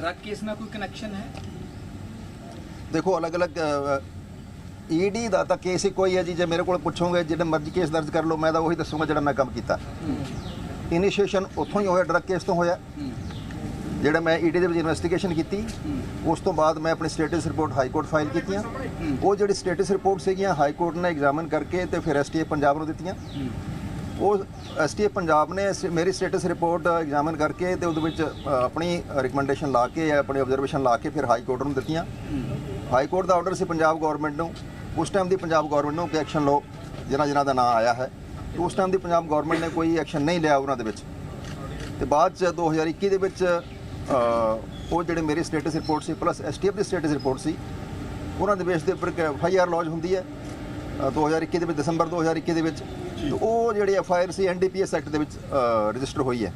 Drug case ਨਾਲ ਕੋਈ connection ਹੈ? ਦੇਖੋ ਅਲੱਗ-ਅਲੱਗ ਈਡੀ ਦਾ ਤਾਂ ਕੇਸ ਹੀ ਕੋਈ ਹੈ ਜੀ ਜੇ ਮੇਰੇ ਕੋਲ ਪੁੱਛੋਗੇ ਜਿਹੜੇ ਮਰਜ਼ੀ ਕੇਸ ਦਰਜ ਕਰ ਲਓ ਮੈਂ ਤਾਂ ਉਹੀ ਦੱਸੂਗਾ ਜਿਹੜਾ ਮੈਂ ਕੰਮ ਕੀਤਾ। ਇਨੀਸ਼ੀਏਸ਼ਨ ਉੱਥੋਂ ਹੀ ਹੋਇਆ ਡਰੱਗ ਕੇਸ ਤੋਂ ਹੋਇਆ। ਜਿਹੜਾ ਮੈਂ ਈਡੀ ਦੇ ਵਿੱਚ ਇਨਵੈਸਟੀਗੇਸ਼ਨ ਕੀਤੀ ਉਸ ਤੋਂ ਬਾਅਦ ਮੈਂ ਆਪਣੀ status report high court file ਕੀਤੀਆਂ। ਉਹ ਜਿਹੜੀ ਸਟੇਟਸ ਰਿਪੋਰਟ ਸੀਗੀਆਂ ਹਾਈ ਕੋਰਟ ਨੇ ਐਗਜ਼ਾਮਿਨ ਕਰਕੇ ਤੇ ਫਿਰ ਐਸਟੀਏ ਪੰਜਾਬ ਨੂੰ ਦਿੱਤੀਆਂ। ਉਹ ਐਸਟੀਏ ਪੰਜਾਬ ਨੇ ਸ- ਮੇਰੀ ਸਟੇਟਸ ਰਿਪੋਰਟ ਐਗਜ਼ਾਮਿਨ ਕਰਕੇ ਤੇ ਉਹਦੇ ਵਿੱਚ ਅ, ਆਪਣੀ ਰਿਕਮੈਂਡੇਸ਼ਨ ਲਾ ਕੇ ਆਪਣੀ ਆਬਜ਼ਰਵੇਸ਼ਨ ਲਾ ਕੇ ਫਿਰ ਹਾਈ ਕੋਰਟ ਨੂੰ ਦਿੱਤੀਆਂ। ਹਾਈ ਕੋਰਟ ਦਾ ਆਰਡਰ ਸੀ ਪੰਜਾਬ ਗਵਰਨਮੈਂਟ ਨੂੰ। ਉਸ ਟਾਈਮ ਦੀ ਪੰਜਾਬ ਗਵਰਨਮੈਂਟ ਨੂੰ ਕਿ ਐਕਸ਼ਨ ਲਓ ਜਿਨ੍ਹਾਂ ਜਿਨ੍ਹਾਂ ਦਾ ਨਾਂ ਆਇਆ ਹੈ। ਤੇ ਉਸ ਟਾਈਮ ਦੀ ਪੰਜਾਬ ਗਵਰਨਮੈਂਟ ਨੇ ਕੋਈ ਐਕਸ਼ਨ ਨਹੀਂ ਲਿਆ ਉਹਨਾਂ ਦੇ ਵਿੱਚ। ਤੇ ਬਾਅਦ ਚ 2021 ਦੇ ਵਿੱਚ ਅ, ਉਹ ਜਿਹੜੇ ਮੇਰੀ ਸਟੇਟਸ ਰਿਪੋਰਟ ਸੀ ਪਲੱਸ ਐਸਟੀਐਫ ਦੀ ਸਟੇਟਸ ਰਿਪੋਰਟ ਸੀ ਉਹਨਾਂ ਦੇ ਬੇਸ ਦੇ ਉੱਪਰ ਐਫ ਆਈ ਆਰ ਲੌਂਚ ਹੁੰਦੀ ਹੈ। ਅ, 2021 ਦੇ ਵਿੱਚ ਦਸੰਬਰ 2021 ਦੇ ਵਿੱਚ। ਉਹ ਜਿਹੜੀ ਐਫ ਆਈ ਆਰ ਸੀ ਐਨਡੀਪੀਐਸ ਐਕਟ ਦੇ ਵਿੱਚ ਰਜਿਸਟਰ ਹੋਈ ਹੈ।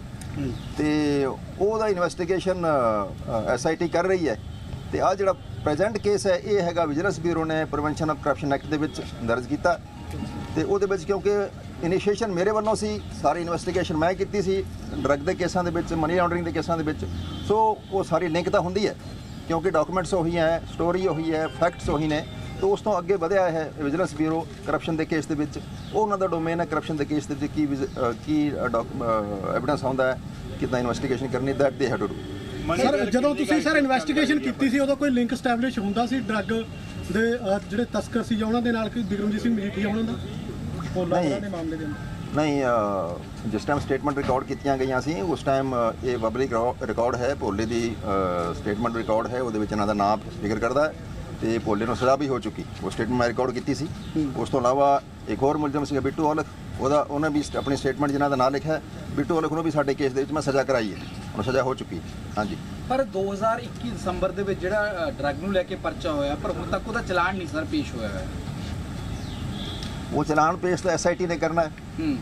ਤੇ ਉਹਦਾ ਇਨਵੈਸਟੀਗੇਸ਼ਨ ਐਸਆਈਟੀ ਕਰ ਰਹੀ ਹੈ। ਤੇ ਆ ਜਿਹੜਾ ਪ੍ਰੈਜ਼ੈਂਟ ਕੇਸ ਹੈ ਇਹ ਹੈਗਾ ਵਿਜੀਲੈਂਸ ਬਿਊਰੋ ਨੇ ਪ੍ਰੀਵੈਂਸ਼ਨ ਆਫ ਕਰਪਸ਼ਨ ਐਕਟ ਦੇ ਵਿੱਚ ਦਰਜ ਕੀਤਾ। ਤੇ ਉਹਦੇ ਵਿੱਚ ਕਿਉਂਕਿ ਇਨੀਸ਼ੀਏਸ਼ਨ ਮੇਰੇ ਵੱਲੋਂ ਸੀ ਸਾਰੀ ਇਨਵੈਸਟੀਗੇਸ਼ਨ ਮੈਂ ਕੀਤੀ ਸੀ ਡਰੱਗ ਦੇ ਕੇਸਾਂ ਦੇ ਵਿੱਚ ਮਨੀ ਲਾਂਡਰਿੰਗ ਦੇ ਕੇਸਾਂ ਦੇ ਵਿੱਚ। ਸੋ ਉਹ ਸਾਰੀ ਲਿੰਕ ਤਾਂ ਹੁੰਦੀ ਹੈ ਕਿਉਂਕਿ ਡਾਕੂਮੈਂਟਸ ਉਹੀ ਹੈ ਸਟੋਰੀ ਉਹੀ ਹੈ ਫੈਕਟਸ ਉਹੀ ਨੇ। ਤੋਂ ਉਸ ਤੋਂ ਅੱਗੇ ਵਧਿਆ ਹੈ ਵਿਜੀਲੈਂਸ ਬਿਊਰੋ ਕਰਪਸ਼ਨ ਦੇ ਕੇਸ ਦੇ ਵਿੱਚ। ਉਹ ਉਹਨਾਂ ਦਾ ਡੋਮੇਨ ਹੈ ਕਰਪਸ਼ਨ ਦੇ ਕੇਸ ਦੇ ਵਿੱਚ ਕੀ ਕੀ ਐਵੀਡੈਂਸ ਆਉਂਦਾ ਹੈ ਕਿਦਾਂ ਇਨਵੈਸਟੀਗੇਸ਼ਨ ਕਰਨੀ that they have to do sir ਜਦੋਂ ਤੁਸੀਂ ਸਰ ਇਨਵੈਸਟੀਗੇਸ਼ਨ ਕੀਤੀ ਸੀ ਉਦੋਂ ਕੋਈ ਲਿੰਕ ਸਟੈਬਲਿਸ਼ ਹੁੰਦਾ ਸੀ ਡਰੱਗ ਦੇ ਜਿਹੜੇ ਤਸਕਰ ਸੀ ਜਾਂ ਉਹਨਾਂ ਦੇ ਨਾਲ ਕੋਈ ਬਿਕਰਮਜੀਤ ਸਿੰਘ ਮਜੀਠੀਆ ਉਹਨਾਂ ਦਾ। ਉਹਨਾਂ ਦੇ ਮਾਮਲੇ ਦੇ ਅੰਦਰ ਨਹੀਂ ਜਿਸ ਟਾਈਮ ਸਟੇਟਮੈਂਟ ਰਿਕਾਰਡ ਕੀਤੀਆਂ ਗਈਆਂ ਸੀ ਉਸ ਟਾਈਮ ਇਹ ਪਬਲਿਕ ਰਿਕਾਰਡ ਹੈ ਭੋਲੇ ਦੀ ਸਟੇਟਮੈਂਟ ਰਿਕਾਰਡ ਹੈ ਉਹਦੇ ਵਿੱਚ ਇਹਨਾਂ ਦਾ ਨਾਮ ਜ਼ਿਕਰ ਕਰਦਾ ਹੈ। ਤੇ ਭੋਲੇ ਨੂੰ ਸਜ਼ਾ ਵੀ ਹੋ ਚੁੱਕੀ। ਉਹ ਸਟੇਟਮੈਂਟ ਮੈਂ ਰਿਕਾਰਡ ਕੀਤੀ ਸੀ। ਉਸ ਤੋਂ ਇਲਾਵਾ ਇੱਕ ਹੋਰ ਮੁਲਜ਼ਮ ਸੀਗਾ ਬਿੱਟੂ ਔਲਖ। ਉਹਦਾ ਉਹਨੇ ਵੀ ਆਪਣੀ ਸਟੇਟਮੈਂਟ ਜਿਨ੍ਹਾਂ ਦਾ ਨਾਮ ਲਿਖਿਆ ਬਿੱਟੂ ਔਲਖ ਨੂੰ ਵੀ ਸਾਡੇ ਕੇਸ ਦੇ ਵਿੱਚ ਮੈਂ ਸਜ਼ਾ ਕਰਾਈ ਹੈ। ਉਹਨੂੰ ਸਜ਼ਾ ਹੋ ਚੁੱਕੀ ਹਾਂਜੀ। ਪਰ 2021 ਦਸੰਬਰ ਦੇ ਵਿੱਚ ਜਿਹੜਾ ਡਰੱਗ ਨੂੰ ਲੈ ਕੇ ਪਰਚਾ ਹੋਇਆ ਪਰ ਹੁਣ ਤੱਕ ਉਹਦਾ ਚਲਾਨ ਨਹੀਂ ਸਰ ਪੇਸ਼ ਹੋਇਆ ਹੈ ਉਹ ਚਲਾਨ ਪੇਸ਼ ਤਾਂ ਐਸਆਈਟੀ ਨੇ ਕਰਨਾ ਹੈ। ਹੂੰ।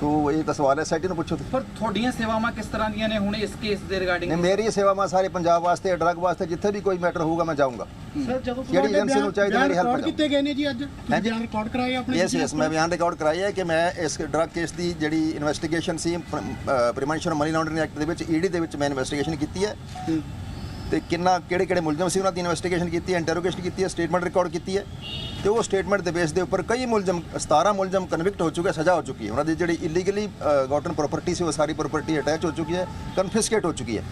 ਸੋ ਇਹ ਤਾਂ ਸਵਾਲ ਐਸਆਈਟੀ ਨੂੰ ਪੁੱਛੋ ਤੁਸੀਂ ਪਰ ਤੁਹਾਡੀਆਂ ਸੇਵਾਵਾਂ ਕਿਸ ਤਰ੍ਹਾਂ ਦੀਆਂ ਨੇ ਹੁਣ ਇਸ ਕੇਸ ਦੇ ਰਿਗਾਰਡਿੰਗ ਨਹੀਂ ਮੇਰੀ ਸੇਵਾਵਾਂ ਸਾਰੇ ਪੰਜਾਬ ਵਾਸਤੇ ਡਰੱਗ ਵਾਸਤੇ ਜਿੱਥੇ ਵੀ ਕੋਈ ਮੈਟਰ ਹੋਊਗਾ ਮੈਂ ਜਾਊਂਗਾ। ਸਰ ਜਦੋਂ ਜਿਹੜੀ ਏਜੰਸੀ ਨੂੰ ਚਾਹੀਦੀ ਮੇਰੀ help ਕਰੋ। ਕੀਤੇ ਗਏ ਨੇ ਜੀ ਅੱਜ? ਤੁਸੀਂ। ਬਿਆਨ ਰਿਕਾਰਡ ਕਰਾਏ ਆਪਣੇ ਯੈਸ ਯੈਸ ਮੈਂ ਬਿਆਨ ਰਿਕਾਰਡ ਕਰਾਇਆ ਹੈ ਕਿ ਮੈਂ ਇਸ ਡਰੱਗ ਕੇਸ ਦੀ ਜਿਹੜੀ ਇਨਵੈਸਟੀਗੇਸ਼ਨ ਸੀ ਪ੍ਰੀਵੈਂਸ਼ਨ ਮਨੀ ਲਾਂਡਰਿੰਗ ਐਕਟ ਦੇ ਵਿੱਚ ਈਡੀ ਦੇ ਵਿੱਚ ਮੈਂ ਇਨਵੈਸਟੀਗੇਸ਼ਨ ਕੀਤੀ ਹੈ। ਤੇ ਕਿੰਨਾ, ਕਿਹੜੇ ਕਿਹੜੇ ਮੁਲਜ਼ਮ ਸੀ ਉਹਨਾਂ ਦੀ ਇਨਵੈਸਟੀਗੇਸ਼ਨ ਕੀਤੀ ਹੈ ਇੰਟਰੋਗੇਸ਼ਨ ਕੀਤੀ ਹੈ ਸਟੇਟਮੈਂਟ ਰਿਕਾਰਡ ਕੀਤੀ ਹੈ। ਤੇ ਉਹ ਸਟੇਟਮੈਂਟ ਦੇ ਬੇਸ ਦੇ ਉੱਪਰ ਕਈ ਮੁਲਜ਼ਮ 17 ਮੁਲਜ਼ਮ ਕਨਵਿਕਟ ਹੋ ਚੁੱਕੇ, ਸਜ਼ਾ ਹੋ ਚੁੱਕੀ ਹੈ। ਉਹਨਾਂ ਦੀ ਜਿਹੜੀ ਇਲੀਗਲੀ ਗਾਟਨ ਪ੍ਰਾਪਰਟੀ ਸੀ, ਉਹ ਸਾਰੀ ਪ੍ਰਾਪਰਟੀ ਅਟੈਚ ਹੋ ਚੁੱਕੀ ਹੈ ਕਨਫਿਸਕੇਟ ਹੋ ਚੁੱਕੀ ਹੈ।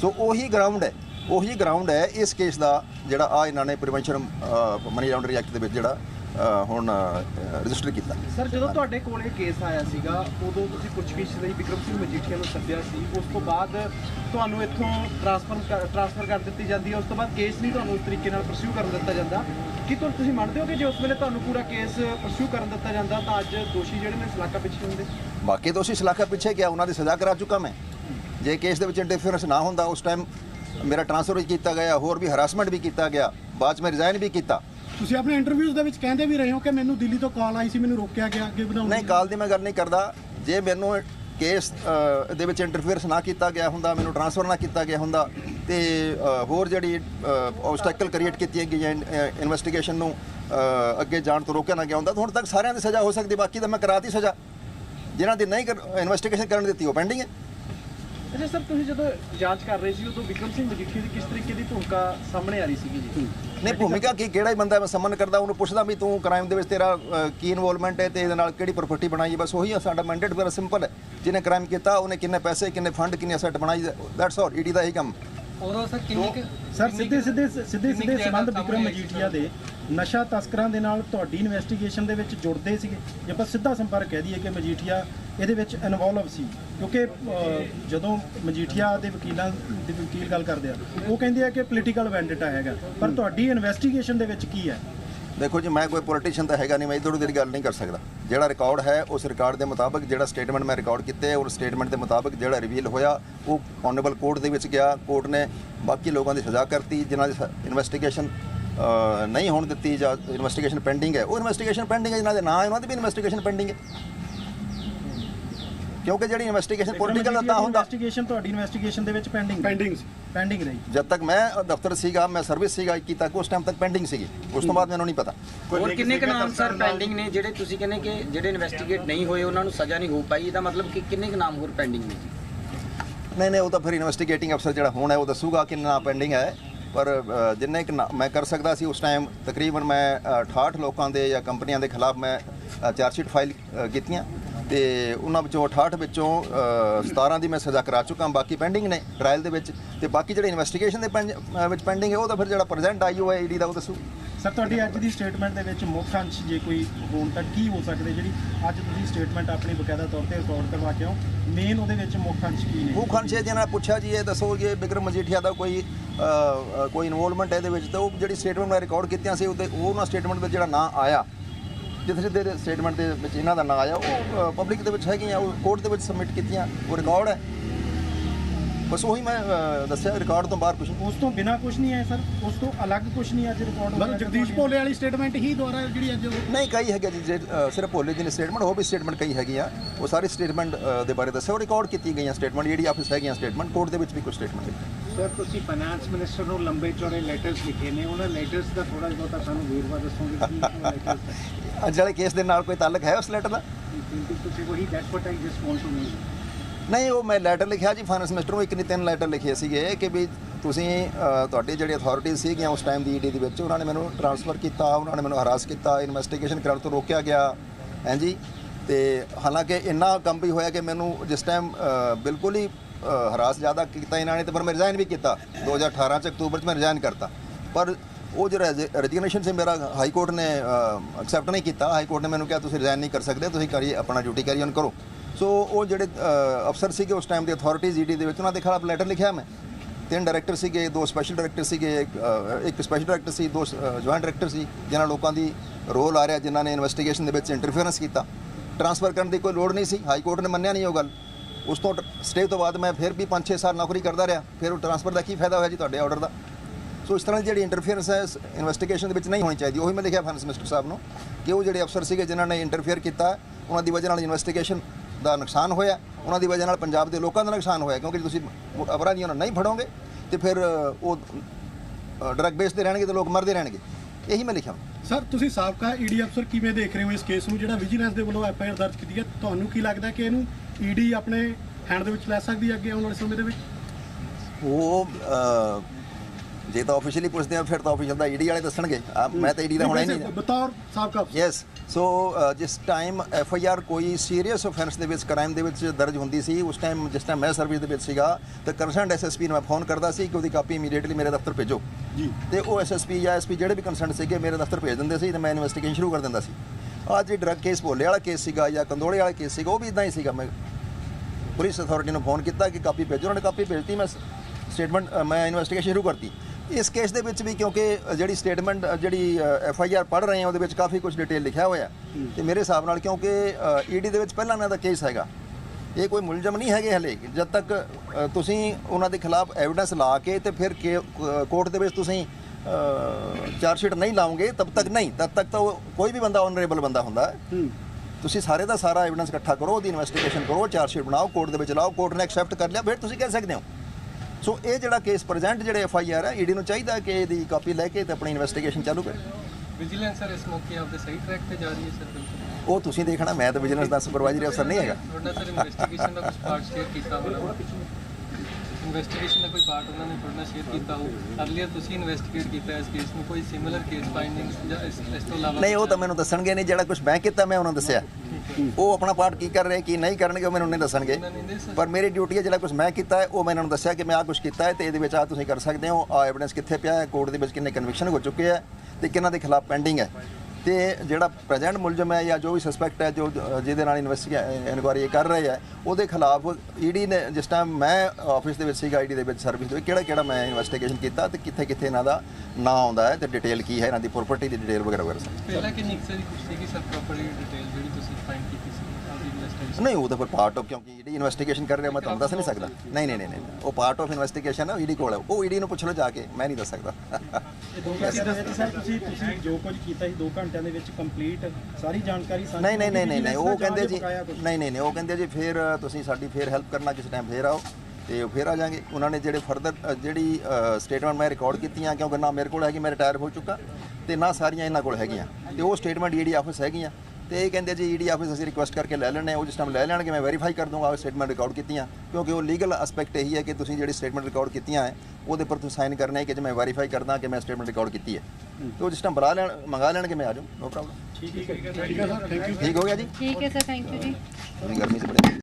ਸੋ ਉਹੀ ਗਰਾਊਂਡ ਹੈ, ਉਹੀ ਗਰਾਊਂਡ ਹੈ ਇਸ ਕੇਸ ਦਾ ਜਿਹੜਾ ਆ ਇਹਨਾਂ ਨੇ ਪ੍ਰੀਵੈਂਸ਼ਨ ਮਨੀ ਲਾਂਡਰਿੰਗ ਐਕਟ ਦੇ ਵਿੱਚ ਜਿਹੜਾ ਹੁਣ ਰਜਿਸਟਰ ਕੀਤਾ। ਸਰ ਜਦੋਂ ਤੁਹਾਡੇ ਕੋਲ ਇਹ ਕੇਸ ਆਇਆ ਸੀਗਾ ਉਦੋਂ ਤੁਸੀਂ ਪੁੱਛਗਿੱਛ ਲਈ ਵਿਕਰਮ ਸਿੰਘ ਮਜੀਠੀਆ ਨੂੰ ਸੱਦਿਆ ਸੀ। ਉਸ ਤੋਂ ਬਾਅਦ ਤੁਹਾਨੂੰ ਇੱਥੋਂ ਟ੍ਰਾਂਸਫਰ ਟ੍ਰਾਂਸਫਰ ਕਰ ਦਿੱਤੀ ਜਾਂਦੀ ਹੈ। ਉਸ ਤੋਂ ਬਾਅਦ ਕੇਸ ਨਹੀਂ ਤੁਹਾਨੂੰ ਉਸ ਤਰੀਕੇ ਨਾਲ ਪਰਸਿਊ ਕਰਨ ਦਿੱਤਾ ਜਾਂਦਾ। ਕੀ ਤੁਹਾ- ਤੁਸੀਂ ਮੰਨਦੇ ਹੋ ਕਿ ਜੇ ਉਸ ਵੇਲੇ ਤੁਹਾਨੂੰ ਪੂਰਾ ਕੇਸ ਪਰਸਿਊ ਕਰਨ ਦਿੱਤਾ ਜਾਂਦਾ ਤਾਂ ਅੱਜ ਦੋਸ਼ੀ ਜਿਹੜੇ ਨੇ ਸਲਾਕਾ ਪਿੱਛੇ ਹੁੰਦੇ? ਬਾਕੀ ਦੋਸ਼ੀ ਸਲਾਖਾ ਪਿੱਛੇ ਗਿਆ ਉਹਨਾਂ ਦੀ ਸਜ਼ਾ ਕਰਾ ਚੁੱਕਾ ਮੈਂ। ਜੇ ਕੇਸ ਦੇ ਵਿੱਚ ਇੰਟਰਫੇਰੈਂਸ ਨਾ ਹੁੰਦਾ ਉਸ ਟਾਈਮ ਮੇਰਾ ਟ੍ਰਾਂਸਫਰ ਵੀ ਕੀਤਾ ਗਿਆ ਹੋਰ ਵੀ ਹਰਾਸਮੈਂਟ ਵੀ ਕੀਤਾ ਗਿਆ ਬਾਅਦ ਚ ਮੈਂ ਰਿਜ਼ਾਈਨ ਵੀ ਕੀਤਾ। ਤੁਸੀਂ ਆਪਣੇ ਇੰਟਰਵਿਊਜ਼ ਦੇ ਵਿੱਚ ਕਹਿੰਦੇ ਵੀ ਰਹੇ ਹੋ ਕਿ ਮੈਨੂੰ ਦਿੱਲੀ ਤੋਂ ਕਾਲ ਆਈ ਸੀ ਮੈਨੂੰ ਰੋਕਿਆ ਗਿਆ ਅੱਗੇ ਵਧਾਉਣ ਨਹੀਂ। ਕਾਲ ਦੀ ਮੈਂ ਗੱਲ ਨਹੀਂ ਕਰਦਾ। ਜੇ ਮੈਨੂੰ ਕੇਸ ਦੇ ਵਿੱਚ ਇੰਟਰਫੇਰੈਂਸ ਨਾ ਕੀਤਾ ਗਿਆ ਹੁੰਦਾ ਮੈਨੂੰ ਟ੍ਰਾਂਸਫਰ ਨਾ ਕੀਤਾ ਗਿਆ ਹੁੰਦਾ ਤੇ ਹੋਰ ਜਿਹੜੀ ਆਬਸਟੈਕਲ ਕ੍ਰੀਏਟ ਕੀਤੀਆਂ ਗਈਆਂ ਇਨਵੈਸਟੀਗੇਸ਼ਨ ਨੂੰ ਅੱਗੇ ਜਾਣ ਤੋਂ ਰੋਕਿਆ ਨਾ ਗਿਆ ਹੁੰਦਾ ਤਾਂ ਹੁਣ ਤੱਕ ਸਾਰਿਆਂ ਦੀ ਸਜ਼ਾ ਹੋ ਸਕਦੀ ਬਾਕੀ ਤਾਂ ਮੈਂ ਕਰਾਤੀ ਸਜ਼ਾ। ਜਿਨ੍ਹਾਂ ਦੀ ਨਹੀਂ ਇਨਵੈਸਟੀਗੇਸ਼ਨ ਕਰਨ ਦਿੱਤੀ ਉਹ ਪੈਂਡਿੰਗ ਹੈ। ਅੱਛਾ ਸਰ ਤੁਸੀਂ ਜਦੋਂ ਜਾਂਚ ਕਰ ਰਹੇ ਸੀ ਉਦੋਂ ਵਿਕਰਮ ਸਿੰਘ ਮਜੀਠੀਆ ਦੀ ਕਿਸ ਤਰੀਕੇ ਦੀ ਭੂਮਿਕਾ ਸਾਹਮਣੇ ਆ ਰਹੀ ਸੀਗੀ ਜੀ? ਨਹੀਂ ਭੂਮਿਕਾ ਕੀ ਕਿਹੜਾ ਹੀ ਬੰਦਾ ਮੈਂ ਸਮਨ ਕਰਦਾ ਉਹਨੂੰ ਪੁੱਛਦਾ ਵੀ ਤੂੰ ਕ੍ਰਾਈਮ ਦੇ ਵਿੱਚ ਤੇਰਾ ਕੀ ਇਨਵੋਲਵਮੈਂਟ ਹੈ ਤੇ ਇਹਦੇ ਨਾਲ ਕਿਹੜੀ ਪ੍ਰਾਪਰਟੀ ਬਣਾਈ ਹੈ? ਬਸ ਉਹੀ ਸਾਡਾ ਮੈਂਡੇਟ ਬੜਾ ਸਿੰਪਲ ਹੈ। ਜਿਹਨੇ ਕ੍ਰਾਈਮ ਕੀਤਾ ਉਹਨੇ ਕਿੰਨੇ ਪੈਸੇ ਕਿੰਨੇ ਫੰਡ ਕਿੰਨੇ ਅਸੈਟ ਬਣਾਈ ਦੈਟਸ ਆਲ ਈਡੀ ਦਾ ਹੀ ਕੰਮ। ਉਦੋਂ ਸਰ ਕਿੰਨੀ ਸਰ ਸਿੱਧੇ ਸਿੱਧੇ ਸਿੱਧੇ ਸਿੱਧੇ ਸੰਬੰਧ ਵਿਕਰਮ ਮਜੀਠੀਆ ਦੇ ਨਸ਼ਾ ਤਸਕਰਾਂ ਦੇ ਨਾਲ ਤੁਹਾਡੀ ਇਨਵੈਸਟੀਗੇਸ਼ਨ ਦੇ ਵਿੱਚ ਜੁੜਦੇ ਸੀਗੇ। ਜੇ ਆਪਾਂ ਸਿੱਧਾ ਸੰਪਰਕ ਕਹਿ ਦਈਏ ਕਿ ਮਜੀਠੀਆ ਇਹਦੇ ਵਿੱਚ ਇਨਵੋਲਵ ਸੀ। ਕਿਉਂਕਿ ਜਦੋਂ ਮਜੀਠੀਆ ਦੇ ਵਕੀਲਾਂ ਦੇ ਵਕੀਲ ਗੱਲ ਕਰਦੇ ਆ ਉਹ ਕਹਿੰਦੇ ਆ ਕਿ ਪੋਲੀਟੀਕਲ ਵੈਂਡੇਟਾ ਹੈਗਾ। ਪਰ ਤੁਹਾਡੀ ਇਨਵੈਸਟੀਗੇਸ਼ਨ ਦੇ ਵਿੱਚ ਕੀ ਹੈ? ਦੇਖੋ ਜੀ ਮੈਂ ਕੋਈ ਪੋਲੀਟੀਸ਼ੀਅਨ ਤਾਂ ਹੈਗਾ ਨਹੀਂ ਮੈਂ ਇਧਰ ਉਧਰ ਗੱਲ ਨਹੀਂ ਕਰ ਸਕਦਾ। ਜਿਹੜਾ ਰਿਕਾਰਡ ਹੈ ਉਸ ਰਿਕਾਰਡ ਦੇ ਮੁਤਾਬਕ ਜਿਹੜਾ ਸਟੇਟਮੈਂਟ ਮੈਂ ਰਿਕਾਰਡ ਕੀਤੇ ਉਹ ਸਟੇਟਮੈਂਟ ਦੇ ਮੁਤਾਬਕ ਜਿਹੜਾ ਰਿਵੀਲ ਹੋਇਆ ਉਹ ਔਨਰੇਬਲ ਕੋਰਟ ਦੇ ਵਿੱਚ ਗਿਆ। ਕੋਰਟ ਨੇ ਬਾਕੀ ਲੋਕਾਂ ਦੀ ਸਜ਼ਾ ਕਰਤੀ ਜਿਨ੍ਹਾਂ ਦੀ ਇਨਵੈਸਟੀਗੇਸ਼ਨ ਨਹੀਂ ਹੋਣ ਦਿੱਤੀ ਜਾਂ ਇਨਵੈਸਟੀਗੇਸ਼ਨ ਪੈਂਡਿੰਗ ਹੈ। ਉਹ ਇਨਵੈਸਟੀਗੇਸ਼ਨ ਪੈਂਡਿੰਗ ਹੈ ਜਿਨ੍ਹਾਂ ਦੇ ਨਾਂ ਹੈ ਉਹਨਾਂ ਦੀ ਵੀ ਇਨਵੈਸਟੀਗੇਸ਼ਨ ਪੈਂਡਿੰਗ ਹੈ। ਕਿਉਂਕਿ ਜਿਹੜੀ ਇਨਵੈਸਟੀਗੇਸ਼ਨ ਪੋਲੀਟੀਕਲ ਦਾ ਤਾਂ ਹੁੰਦਾ ਇਨਵੈਸਟੀਗੇਸ਼ਨ ਤੁਹਾਡੀ ਇਨਵੈਸਟੀਗੇਸ਼ਨ ਦੇ ਵਿੱਚ ਪੈਂਡਿੰਗ ਪੈਂਡਿੰਗ ਸੀ। ਪੈਂਡਿੰਗ ਰਹੀ। ਜਦ ਤੱਕ ਮੈਂ ਦਫ਼ਤਰ ਸੀਗਾ ਮੈਂ ਸਰਵਿਸ ਸੀਗਾ 21 ਤੱਕ ਉਸ ਟਾਈਮ ਤੱਕ ਪੈਂਡਿੰਗ ਸੀਗੀ। ਉਸ ਤੋਂ ਬਾਅਦ ਮੈਨੂੰ ਨਹੀਂ ਪਤਾ। ਹੋਰ ਕਿੰਨੇ ਕੁ ਨਾਮ ਸਰ ਪੈਂਡਿੰਗ ਨੇ ਜਿਹੜੇ ਤੁਸੀਂ ਕਹਿੰਦੇ ਕਿ ਜਿਹੜੇ ਇਨਵੈਸਟੀਗੇਟ ਨਹੀਂ ਹੋਏ ਉਹਨਾਂ ਨੂੰ ਸਜ਼ਾ ਨਹੀਂ ਹੋ ਪਾਈ? ਇਹਦਾ ਮਤਲਬ ਕਿ ਕਿੰਨੇ ਕੁ ਨਾਮ ਹੋਰ ਪੈਂਡਿੰਗ ਨੇ ਨਹੀਂ ਨਹੀਂ ਉਹ ਤਾਂ ਫਿਰ ਇਨਵੈਸਟੀਗੇਟਿੰਗ ਅਫਸਰ ਜਿਹੜਾ ਹੋਣਾ ਹੈ ਉਹ ਦੱਸੂਗਾ ਕਿ ਨਾ ਪੈਂਡਿੰਗ ਹੈ। ਪਰ ਜਿੰਨੇ ਕਿ ਮੈਂ ਕਰ ਸਕਦਾ ਸੀ ਉਸ ਟਾਈਮ ਤਕਰੀਬਨ ਮੈਂ ਅ, 68 ਲੋਕਾਂ ਦੇ ਜਾਂ ਕੰਪਨੀਆਂ ਦੇ ਖਿਲਾਫ ਮੈਂ ਚਾਰਜ ਸ਼ੀਟ ਫਾਈਲ ਕੀਤੀਆਂ। ਤੇ ਉਹਨਾਂ ਵਿੱਚੋਂ 68 ਵਿੱਚੋਂ ਅ, 17 ਦੀ ਮੈਂ ਸਜ਼ਾ ਕਰਾ ਚੁੱਕਾ ਬਾਕੀ ਪੈਂਡਿੰਗ ਨੇ ਟ੍ਰਾਇਲ ਦੇ ਵਿੱਚ। ਤੇ ਬਾਕੀ ਜਿਹੜੇ ਇਨਵੈਸਟੀਗੇਸ਼ਨ ਦੇ ਵਿੱਚ ਪੈਂਡਿੰਗ ਹੈ ਉਹ ਤਾਂ ਫਿਰ ਜਿਹੜਾ ਪ੍ਰੈਜ਼ੈਂਟ ਆਈ ਹੋਇਆ ਈਡੀ ਦਾ ਉਹ ਦੱਸੂ। ਸਰ ਤੁਹਾਡੀ ਅੱਜ ਦੀ ਸਟੇਟਮੈਂਟ ਦੇ ਵਿੱਚ ਮੁੱਖ ਅੰਸ਼ ਜੇ ਕੋਈ ਹੋਣ ਤਾਂ ਕੀ ਹੋ ਸਕਦੇ ਜਿਹੜੀ ਅੱਜ ਤੁਸੀਂ ਸਟੇਟਮੈਂਟ ਆਪਣੀ ਬਕਾਇਦਾ ਤੌਰ ਤੇ ਰਿਕਾਰਡ ਕਰਵਾ ਕੇ ਆਓ ਮੇਨ ਉਹਦੇ ਵਿੱਚ ਮੁੱਖ ਅੰਸ਼ ਕੀ ਨੇ? ਉਹ ਖਾਨਸ਼ੇ ਜੀ ਨਾਲ ਪੁੱਛਿਆ ਜੀ ਇਹ ਦੱਸੋ ਕਿ ਬਿਕਰਮ ਮਜੀਠੀਆ ਦਾ ਕੋਈ ਕੋਈ ਇਨਵੋਲਵਮੈਂਟ ਇਹਦੇ ਵਿੱਚ? ਤੇ ਉਹ ਜਿਹੜੀ ਸਟੇਟਮੈਂਟ ਮੈਂ ਰਿਕਾਰਡ ਕੀਤੀਆਂ ਸੀ ਉਹਦੇ ਉਹ ਉਹਨਾਂ ਸਟੇਟਮੈਂਟ ਵਿੱਚ ਜਿਹੜਾ ਨਾਂ ਆਇਆ। ਜਿੱਥੇ ਜਿੱਥੇ ਸਟੇਟਮੈਂਟ ਦੇ ਵਿੱਚ ਇਹਨਾਂ ਦਾ ਨਾਂ ਆਇਆ ਉਹ ਪਬਲਿਕ ਦੇ ਵਿੱਚ ਹੈਗੀਆਂ ਉਹ ਕੋਰਟ ਦੇ ਵਿੱਚ ਸਬਮਿਟ ਕੀਤੀਆਂ ਉਹ ਰਿਕਾਰਡ ਹੈ। ਬਸ ਉਹੀ ਮੈਂ ਦੱਸਿਆ ਰਿਕਾਰਡ ਤੋਂ ਬਾਹਰ ਕੁਝ ਨਹੀਂ। ਉਸ ਤੋਂ ਬਿਨਾ ਕੁਝ ਨਹੀਂ ਹੈ ਸਰ। ਉਸ ਤੋਂ ਅਲੱਗ ਕੁਝ ਨਹੀਂ ਅੱਜ ਰਿਕਾਰਡ ਮਤਲਬ ਜਗਦੀਸ਼ ਭੋਲੇ ਵਾਲੀ ਸਟੇਟਮੈਂਟ ਹੀ ਦੁਆਰਾ ਜਿਹੜੀ ਅੱਜ ਨਹੀਂ ਕਈ ਹੈਗੇ ਜੀ ਸਿਰਫ ਭੋਲੇ ਜੀ ਨੇ ਸਟੇਟਮੈਂਟ ਉਹ ਵੀ ਸਟੇਟਮੈਂਟ ਕਈ ਹੈਗੀਆਂ ਉਹ ਸਾਰੀ ਸਟੇਟਮੈਂਟ ਦੇ ਬਾਰੇ ਦੱਸਿਆ ਉਹ ਰਿਕਾਰਡ ਕੀਤੀ ਗਈਆਂ ਸਟੇਟਮੈਂਟ ਜਿਹੜੀ ਆਫਿਸ ਹੈਗੀਆਂ ਸਟੇਟਮੈਂਟ ਕੋਰਟ ਦੇ ਵਿੱਚ ਵੀ ਕੋਈ ਸਟੇਟਮੈਂਟ ਹੈ। ਸਰ ਤੁਸੀਂ ਫਾਈਨਾਂਸ ਮਿਨਿਸਟਰ ਨੂੰ ਲੰਬੇ ਚੌੜੇ ਲੈਟਰਸ ਲਿਖੇ ਨੇ ਉਹਨਾਂ ਲੈਟਰਸ ਦਾ ਥੋੜਾ ਬਹੁਤਾ ਸਾਨੂੰ ਵੇਰਵਾ ਦੱਸੋਗੇ ਕੀ ਲੈਟਰਸ ਅੱਜ ਵਾਲੇ ਕੇਸ ਦੇ ਨਾਲ ਕੋਈ ਤਾਲੁਕ ਹੈ ਉਸ ਲੈਟਰ ਦਾ? ਨਹੀਂ ਉਹ ਮੈਂ ਲੈਟਰ ਲਿਖਿਆ ਜੀ ਫਾਈਨੈਂਸ ਮਿਨਿਸਟਰ ਨੂੰ ਇੱਕ ਨਹੀਂ ਤਿੰਨ ਲੈਟਰ ਲਿਖੇ ਸੀਗੇ ਕਿ ਵੀ ਤੁਸੀਂ ਤੁਹਾਡੀ ਜਿਹੜੀ ਅਥਾਰਟੀ ਸੀਗੀਆਂ ਉਸ ਟਾਈਮ ਦੀ ਈਡੀ ਦੇ ਵਿੱਚ ਉਹਨਾਂ ਨੇ ਮੈਨੂੰ ਟਰਾਂਸਫਰ ਕੀਤਾ ਉਹਨਾਂ ਨੇ ਮੈਨੂੰ ਹਰਾਸ ਕੀਤਾ ਇਨਵੈਸਟੀਗੇਸ਼ਨ ਕਰਨ ਤੋਂ ਰੋਕਿਆ ਗਿਆ ਹਾਂਜੀ ਤੇ ਹਾਲਾਂਕਿ ਇੰਨਾ ਕੰਮ ਵੀ ਹੋਇਆ ਕਿ ਮੈਨੂੰ ਜਿਸ ਟਾਈਮ ਬਿਲਕੁਲ ਹੀ ਹਰਾਸ ਜ਼ਿਆਦਾ ਕੀਤਾ ਇਹਨਾਂ ਨੇ ਤੇ ਪਰ ਮੈਂ ਰਿਜ਼ਾਈਨ ਵੀ ਕੀਤਾ। 2018 ਚ ਅਕਤੂਬਰ ਚ ਮੈਂ ਰਿਜ਼ਾਈਨ ਕਰਤਾ। ਪਰ ਉਹ ਜਿਹੜਾ ਰੈਜ਼ਿਗਨੇਸ਼ਨ ਸੀ ਮੇਰਾ ਹਾਈ ਕੋਰਟ ਨੇ ਐਕਸੈਪਟ ਨਹੀਂ ਕੀਤਾ। ਹਾਈ ਕੋਰਟ ਨੇ ਮੈਨੂੰ ਕਿਹਾ ਤੁਸੀਂ ਰਿਜ਼ਾਈਨ ਨਹੀਂ ਕਰ ਸਕਦੇ ਤੁਸੀਂ ਕਰੀ ਆਪਣਾ ਡਿਊਟੀ ਕੈਰੀ ਔਨ ਕਰੋ। ਸੋ ਉਹ ਜਿਹੜੇ ਅਫਸਰ ਸੀਗੇ ਉਸ ਟਾਈਮ ਦੇ ਅਥਾਰਟੀਜ਼ ਈਡੀ ਦੇ ਵਿੱਚ ਉਹਨਾਂ ਦੇ ਖਿਲਾਫ ਲੈਟਰ ਲਿਖਿਆ ਮੈਂ। ਤਿੰਨ ਡਾਇਰੈਕਟਰ ਸੀਗੇ ਦੋ ਸਪੈਸ਼ਲ ਡਾਇਰੈਕਟਰ ਸੀਗੇ ਇੱਕ, ਇੱਕ ਸਪੈਸ਼ਲ ਡਾਇਰੈਕਟਰ ਸੀ ਦੋ ਜੁਆਇੰਟ ਡਾਇਰੈਕਟਰ ਸੀ ਜਿਨ੍ਹਾਂ ਲੋਕਾਂ ਦੀ ਰੋਲ ਆ ਰਿਹਾ ਜਿਨ੍ਹਾਂ ਨੇ ਇਨਵੈਸਟੀਗੇਸ਼ਨ ਦੇ ਵਿੱਚ ਇੰਟਰਫੇਰੈਂਸ ਕੀਤਾ। ਟਰਾਂਸਫਰ ਕਰਨ ਦੀ ਕੋਈ ਲੋੜ ਨਹੀਂ ਸੀ ਹਾਈ ਕੋਰਟ ਨੇ ਮੰਨਿਆ ਨਹੀਂ ਉਹ ਗੱਲ। ਉਸ ਤੋਂ ਸਟੇ ਤੋਂ ਬਾਅਦ ਮੈਂ ਫਿਰ ਵੀ 5-6 ਸਾਲ ਨੌਕਰੀ ਕਰਦਾ ਰਿਹਾ। ਫਿਰ ਉਹ ਟਰਾਂਸਫਰ ਦਾ ਕੀ ਫਾਇਦਾ ਹੋਇਆ ਜੀ ਤੁਹਾਡੇ ਆਰਡਰ ਦਾ? ਸੋ ਇਸ ਤਰ੍ਹਾਂ ਦੀ ਜਿਹੜੀ ਇੰਟਰਫੇਰੈਂਸ ਹੈ ਇਨਵੈਸਟੀਗੇਸ਼ਨ ਦੇ ਵਿੱਚ ਨਹੀਂ ਹੋਣੀ ਚਾਹੀਦੀ। ਉਹੀ ਮੈਂ ਲਿਖਿਆ ਫਾਈਨੈਂਸ ਮਿਨਿਸਟਰ ਸਾਹਿਬ ਨੂੰ ਕਿ ਉਹ ਜਿਹੜੇ ਅਫਸਰ ਸੀਗੇ ਜਿਨ੍ਹਾਂ ਨੇ ਇੰਟਰਫੇਅਰ ਕੀਤਾ ਉਹਨਾਂ ਦੀ ਵਜ੍ਹਾ ਨਾਲ ਇਨਵੈਸਟੀਗੇਸ਼ਨ ਦਾ ਨੁਕਸਾਨ ਹੋਇਆ। ਉਹਨਾਂ ਦੀ ਵਜ੍ਹਾ ਨਾਲ ਪੰਜਾਬ ਦੇ ਲੋਕਾਂ ਦਾ ਨੁਕਸਾਨ ਹੋਇਆ ਕਿਉਂਕਿ ਤੁਸੀਂ ਅਪਰਾਧੀਆਂ ਨੂੰ ਨਹੀਂ ਫੜੋਗੇ ਤੇ ਫਿਰ ਉਹ ਡਰਗ ਬੇਸਦੇ ਰਹਿਣਗੇ ਤੇ ਲੋਕ ਮਰਦੇ ਰਹਿਣਗੇ। ਇਹੀ ਮੈਂ ਲਿਖਿਆ। ਸਰ ਤੁਸੀਂ ਸਾਬਕਾ ਈਡੀ ਅਫਸਰ ਕਿਵੇਂ ਦੇਖ ਰਹੇ ਹੋ ਇਸ ਕੇਸ ਨੂੰ? ਜਿਹੜਾ ਵਿਜੀਲੈਂਸ ਦੇ ਵੱਲੋਂ ਐਫਆਈਆਰ ਦਰਜ ਕੀਤੀ ਹੈ ਤੁਹਾਨੂੰ ਕੀ ਲੱਗਦਾ ਕਿ ਇਹਨੂੰ ਈਡੀ ਆਪਣੇ ਹੈਂਡ ਦੇ ਵਿੱਚ ਲੈ ਸਕਦੀ ਹੈ ਅੱਗੇ ਆਉਣ ਵਾਲੇ ਸਮੇਂ ਦੇ ਵਿੱਚ? ਉਹ ਜੇ ਤਾਂ ਆਫੀਸ਼ੀਅਲੀ ਪੁੱਛਦੇ ਆ ਫਿਰ ਤਾਂ ਆਫੀਸ਼ੀਅਲ ਦਾ ਈਡੀ ਵਾਲੇ ਦੱਸਣਗੇ। ਆ, ਮੈਂ ਤਾਂ ਈਡੀ ਦਾ ਹੋਣਾ ਹੀ ਨਹੀਂ। ਬਤੌਰ ਸਾਬਕਾ ਯੈਸ ਸੋ ਜਿਸ ਟਾਈਮ ਐਫ ਆਈ ਆਰ ਕੋਈ ਸੀਰੀਅਸ ਆਫੈਂਸ ਦੇ ਵਿੱਚ ਕ੍ਰਾਈਮ ਦੇ ਵਿੱਚ ਦਰਜ ਹੁੰਦੀ ਸੀ ਉਸ ਟਾਈਮ ਜਿਸ ਟਾਈਮ ਮੈਂ ਸਰਵਿਸ ਦੇ ਵਿੱਚ ਸੀਗਾ ਤਾਂ ਕੰਸਰਨਡ ਐਸਐਸਪੀ ਨੂੰ ਮੈਂ ਫੋਨ ਕਰਦਾ ਸੀ ਕਿ ਉਹਦੀ ਕਾਪੀ ਇਮੀਡੀਏਟਲੀ ਮੇਰੇ ਦਫ਼ਤਰ ਭੇਜੋ। ਜੀ। ਤੇ ਉਹ ਐਸਐਸਪੀ ਜਾਂ ਐਸਪੀ ਜਿਹੜੇ ਵੀ ਕੰਸਰਨਡ ਸੀਗੇ ਮੇਰੇ ਦਫ਼ਤਰ ਭੇਜ ਦਿੰਦੇ ਸੀ ਤੇ ਮੈਂ ਇਨਵੈਸਟੀਗੇਸ਼ਨ ਸ਼ੁਰੂ ਕਰ ਦਿੰਦਾ ਸੀ। ਆਹ ਜਿਹੜੀ ਡਰੱਗ ਕੇਸ ਭੋਲੇ ਵਾਲਾ ਕੇਸ ਸੀਗਾ ਜਾਂ ਕੰਦੋਲੇ ਵਾਲਾ ਕੇਸ ਸੀਗਾ ਉਹ ਵੀ ਇਦਾਂ ਹੀ ਸੀਗਾ। ਮੈਂ ਪੁਲਿਸ ਅਥਾਰਟੀ ਨੂੰ ਫੋਨ ਕੀਤਾ ਕਿ ਕਾਪੀ ਭੇਜੋ। ਉਹਨਾਂ ਨੇ ਕਾਪੀ ਭੇਜਤੀ ਮੈਂ ਸਟੇਟਮੈਂਟ ਮੈਂ ਇਨਵੈਸਟੀਗੇਸ਼ਨ ਸ਼ੁਰੂ ਕਰਤੀ। ਇਸ ਕੇਸ ਦੇ ਵਿੱਚ ਵੀ ਕਿਉਂਕਿ ਜਿਹੜੀ ਸਟੇਟਮੈਂਟ ਜਿਹੜੀ ਐਫ ਆਈ ਆਰ ਪੜ੍ਹ ਰਹੇ ਹਾਂ ਉਹਦੇ ਵਿੱਚ ਕਾਫੀ ਕੁਝ ਡਿਟੇਲ ਲਿਖਿਆ ਹੋਇਆ ਤੇ ਮੇਰੇ ਹਿਸਾਬ ਨਾਲ ਕਿਉਂਕਿ ਈਡੀ ਦੇ ਵਿੱਚ ਪਹਿਲਾਂ ਇਹਨਾਂ ਦਾ ਕੇਸ ਹੈਗਾ। ਇਹ ਕੋਈ ਮੁਲਜ਼ਮ ਨਹੀਂ ਹੈਗੇ ਹਲੇ। ਜਦ ਤੱਕ ਤੁਸੀਂ ਉਹਨਾਂ ਦੇ ਖਿਲਾਫ ਐਵੀਡੈਂਸ ਲਾ ਕੇ ਤੇ ਫਿਰ ਕੋਰਟ ਦੇ ਵਿੱਚ ਤੁਸੀਂ ਚਾਰਜ ਸ਼ੀਟ ਨਹੀਂ ਲਾਓਗੇ ਤਬ ਤੱਕ ਨਹੀਂ। ਤਦ ਤੱਕ ਤਾਂ ਕੋਈ ਵੀ ਬੰਦਾ ਆਨਰੇਬਲ ਬੰਦਾ ਹੁੰਦਾ ਤੁਸੀਂ ਸਾਰੇ ਦਾ ਸਾਰਾ ਐਵੀਡੈਂਸ ਇਕੱਠਾ ਕਰੋ ਉਹਦੀ ਇਨਵੈਸਟੀਗੇਸ਼ਨ ਕਰੋ ਚਾਰਜ ਸ਼ੀਟ ਬਣਾਓ ਕੋਰਟ ਦੇ ਵਿੱਚ ਲਾਓ ਕੋਰਟ ਨੇ ਐਕਸੈਪਟ ਕਰ ਲਿਆ ਫਿਰ ਤੁਸੀਂ ਕਹਿ ਸਕਦੇ ਹੋ। ਸੋ ਇਹ ਜਿਹੜਾ ਕੇਸ ਪ੍ਰੈਜ਼ੈਂਟ ਜਿਹੜੇ ਐਫ ਆਈ ਆਰ ਹੈ ਈਡੀ ਨੂੰ ਚਾਹੀਦਾ ਕਿ ਇਹਦੀ ਕਾਪੀ ਲੈ ਕੇ ਤੇ ਆਪਣੀ ਇਨਵੈਸਟੀਗੇਸ਼ਨ ਚਾਲੂ ਕਰੇ। ਵਿਜੀਲੈਂਸ ਸਰ ਇਸ ਮੌਕੇ ਆਪਦੇ ਸਹੀ ਟਰੈਕ ਤੇ ਜਾ ਰਹੀ ਹੈ ਸਰ ਬਿਲਕੁਲ। ਉਹ ਤੁਸੀਂ ਦੇਖਣਾ ਮੈਂ ਤਾਂ ਵਿਜੀਲੈਂਸ ਦਾ ਸੁਪਰਵਾਈਜ਼ਰੀ ਅਫਸਰ ਨਹੀਂ ਹੈਗਾ। ਤੁਹਾਡਾ ਸਰ ਇਨਵੈਸਟੀਗੇਸ਼ਨ ਦਾ ਕੁਝ ਪਾਰਟ ਸ਼ੇਅਰ ਕੀਤਾ ਹੋਣਾ। ਇਨਵੈਸਟੀਗੇਸ਼ਨ ਦਾ ਕੋਈ ਪਾਰਟ ਉਹਨਾਂ ਨੇ ਤੁਹਾਡੇ ਨਾਲ ਸ਼ੇਅਰ ਕੀਤਾ ਹੋ ਅਰਲੀਅਰ ਤੁਸੀਂ ਇਨਵੈਸਟੀਗੇਟ ਕੀਤਾ ਇਸ ਕੇਸ ਨੂੰ ਕੋਈ ਸਿਮਿਲਰ ਕੇਸ ਫਾਈਂਡਿੰਗਸ ਜਾਂ ਇਸ ਇਸ ਤੋਂ ਇਲਾਵਾ ਨਹੀਂ ਉਹ ਤਾਂ ਮੈਨੂੰ ਦੱਸਣਗੇ ਨਹੀਂ ਜਿਹੜਾ ਕੁਝ ਮੈਂ ਕੀਤਾ ਮੈਂ ਉਹਨਾਂ ਨੂੰ ਦੱਸਿਆ। ਉਹ ਆਪਣਾ ਪਾਰਟ ਕੀ ਕਰ ਰਹੇ ਕੀ ਨਹੀਂ ਕਰਨਗੇ ਉਹ ਮੈਨੂੰ ਨਹੀਂ ਦੱਸਣਗੇ। ਪਰ ਮੇਰੀ ਡਿਊਟੀ ਹੈ ਜਿਹੜਾ ਕੁਝ ਮੈਂ ਕੀਤਾ ਹੈ ਉਹ ਮੈਂ ਇਹਨਾਂ ਨੂੰ ਦੱਸਿਆ ਕਿ ਮੈਂ ਆਹ ਕੁਝ ਕੀਤਾ ਹੈ ਤੇ ਇਹਦੇ ਵਿੱਚ ਆ ਤੁਸੀਂ ਕਰ ਸਕਦੇ ਹੋ। ਆ ਐਵੀਡੈਂਸ ਕਿੱਥੇ ਪਿਆ ਹੈ ਕੋਰਟ ਦੇ ਵਿੱਚ ਕਿੰਨੇ ਕਨਵਿਕਸ਼ਨ ਹੋ ਚੁੱਕੇ ਹੈ ਤੇ ਕਿਹਨਾਂ ਦੇ ਖਿਲਾਫ ਪੈਂਡਿੰਗ ਹੈ। ਤੇ ਜਿਹੜਾ ਪ੍ਰੈਜ਼ੈਂਟ ਮੁਲਜ਼ਮ ਹੈ ਜਾਂ ਜੋ ਵੀ ਸਸਪੈਕਟ ਹੈ ਜੋ ਜਿਹਦੇ ਨਾਲ ਇਨਵੈਸਟੀਗੇ ਇਨਕੁਆਰੀ ਕਰ ਰਹੇ ਹੈ, ਉਹਦੇ ਖਿਲਾਫ ਈਡੀ ਨੇ ਜਿਸ ਟਾਈਮ ਮੈਂ ਆਫਿਸ ਦੇ ਵਿੱਚ ਸੀਗਾ ਈਡੀ ਦੇ ਵਿੱਚ ਸਰਵਿਸ ਦੇ ਕਿਹੜਾ ਕਿਹੜਾ ਮੈਂ ਇਨਵੈਸਟੀਗੇਸ਼ਨ ਕੀਤਾ ਤੇ ਕਿੱਥੇ ਕਿੱਥੇ ਇਹਨਾਂ ਦਾ ਨਾਂ ਆਉਂਦਾ ਹੈ ਤੇ ਡਿਟੇਲ ਕੀ ਹੈ, ਇਹਨਾਂ ਦੀ ਪ੍ਰਾਪਰਟੀ ਦੀ ਡਿਟੇਲ ਵਗੈਰਾ ਵਗੈਰਾ ਪਹਿਲਾਂ ਕਿੰਨੀ ਸਾਰੀ ਕੁਝ ਸੀਗੀ ਸਰ ਪ੍ਰੋਪਰਲੀ ਡਿਟੇਲ ਜਿਹੜੀ ਤੁਸੀਂ ਫਾਈਂਡ ਕੀਤੀ? ਨਹੀਂ ਉਹ ਤਾਂ ਫਿਰ ਪਾਰਟ ਆਫ ਕਿਉਂਕਿ ਈਡੀ ਇਨਵੈਸਟੀਗੇਸ਼ਨ ਕਰ ਰਿਹਾ ਮੈਂ ਤੁਹਾਨੂੰ ਦੱਸ ਨਹੀਂ ਸਕਦਾ। ਨਹੀਂ ਨਹੀਂ ਨਹੀਂ ਉਹ ਪਾਰਟ ਆਫ ਇਨਵੈਸਟੀਗੇਸ਼ਨ ਹੈ ਈਡੀ ਕੋਲ ਹੈ ਉਹ ਈਡੀ ਨੂੰ ਪੁੱਛ ਲਓ ਜਾ ਕੇ ਮੈਂ ਨਹੀਂ ਦੱਸ ਸਕਦਾ। ਇਹ ਦੋ ਘੰਟਿਆਂ ਦੇ ਵਿੱਚ ਸਰ ਤੁਸੀਂ ਤੁਸੀਂ ਜੋ ਕੁਝ ਕੀਤਾ ਸੀ 2 ਘੰਟਿਆਂ ਦੇ ਵਿੱਚ ਕੰਪਲੀਟ ਸਾਰੀ ਜਾਣਕਾਰੀ ਸਾਂਝੀ ਨਹੀਂ ਨਹੀਂ ਨਹੀਂ ਨਹੀਂ ਉਹ ਕਹਿੰਦੇ ਜੀ? ਨਹੀਂ ਨਹੀਂ ਨਹੀਂ ਉਹ ਕਹਿੰਦੇ ਜੀ ਫਿਰ ਤੁਸੀਂ ਸਾਡੀ ਫੇਰ ਹੈਲਪ ਕਰਨਾ ਕਿਸੇ ਟਾਈਮ ਫੇਰ ਆਓ ਤੇ ਉਹ ਫੇਰ ਆ ਜਾਾਂਗੇ ਉਹਨਾਂ ਨੇ ਜਿਹੜੇ ਫਰਦਰ ਜਿਹੜੀ ਸਟੇਟਮੈਂਟ ਮੈਂ ਰਿਕਾਰਡ ਕੀਤੀਆਂ ਕਿਉਂਕਿ ਨਾ ਮੇਰੇ ਕੋਲ ਹੈਗੀ ਮੈਂ ਰਿਟਾਇਰ ਹੋ ਚੁੱਕਾ ਤੇ ਨਾ ਸਾਰੀਆਂ ਇਹਨਾਂ ਕੋਲ ਹੈਗੀਆਂ। ਤੇ ਉਹ ਸਟੇਟਮੈਂਟ ਈਡੀ ਆਫਿਸ ਹੈਗੀਆਂ ਤੇ ਇਹ ਕਹਿੰਦੇ ਜੀ ਈਡੀ ਆਫਿਸ ਅਸੀਂ ਰਿਕੁਐਸਟ ਕਰਕੇ ਲੈ ਲੈਣੇ ਉਹ ਜਿਸ ਟਾਈਮ ਲੈ ਲੈਣਗੇ ਮੈਂ ਵੈਰੀਫਾਈ ਕਰ ਦੂੰਗਾ ਸਟੇਟਮੈਂਟ ਰਿਕਾਰਡ ਕੀਤੀਆਂ। ਕਿਉਂਕਿ ਉਹ ਲੀਗਲ ਐਸਪੈਕਟ ਇਹੀ ਹੈ ਕਿ ਤੁਸੀਂ ਜਿਹੜੀ ਸਟੇਟਮੈਂਟ ਰਿਕਾਰਡ ਕੀਤੀਆਂ ਹੈ ਉਹਦੇ ਪਰ ਤੁਸੀਂ ਸਾਈਨ ਕਰਨਾ ਹੈ ਕਿ ਜੇ ਮੈਂ ਵੈਰੀਫਾਈ ਕਰਦਾ ਕਿ ਮੈਂ ਸਟੇਟਮੈਂਟ ਰਿਕਾਰਡ ਕੀਤੀ ਹੈ। ਤੇ ਉਹ ਜਿਸ ਟਾਈਮ ਬੁਲਾ ਲੈਣ ਮੰਗਾ ਲੈਣਗੇ ਮੈਂ ਆ ਜਾਊਂ ਨੋ ਪ੍ਰੋਬਲਮ ਠੀਕ ਹੈ ਸਰ ਥੈਂਕ ਯੂ ਠੀਕ ਹੋ ਗਿਆ ਜੀ? ਠੀਕ ਹੈ ਸਰ ਥੈਂਕ ਯੂ ਜੀ। ਤੁਸੀਂ ਗਰਮੀ ਸੇ ਬੜੇ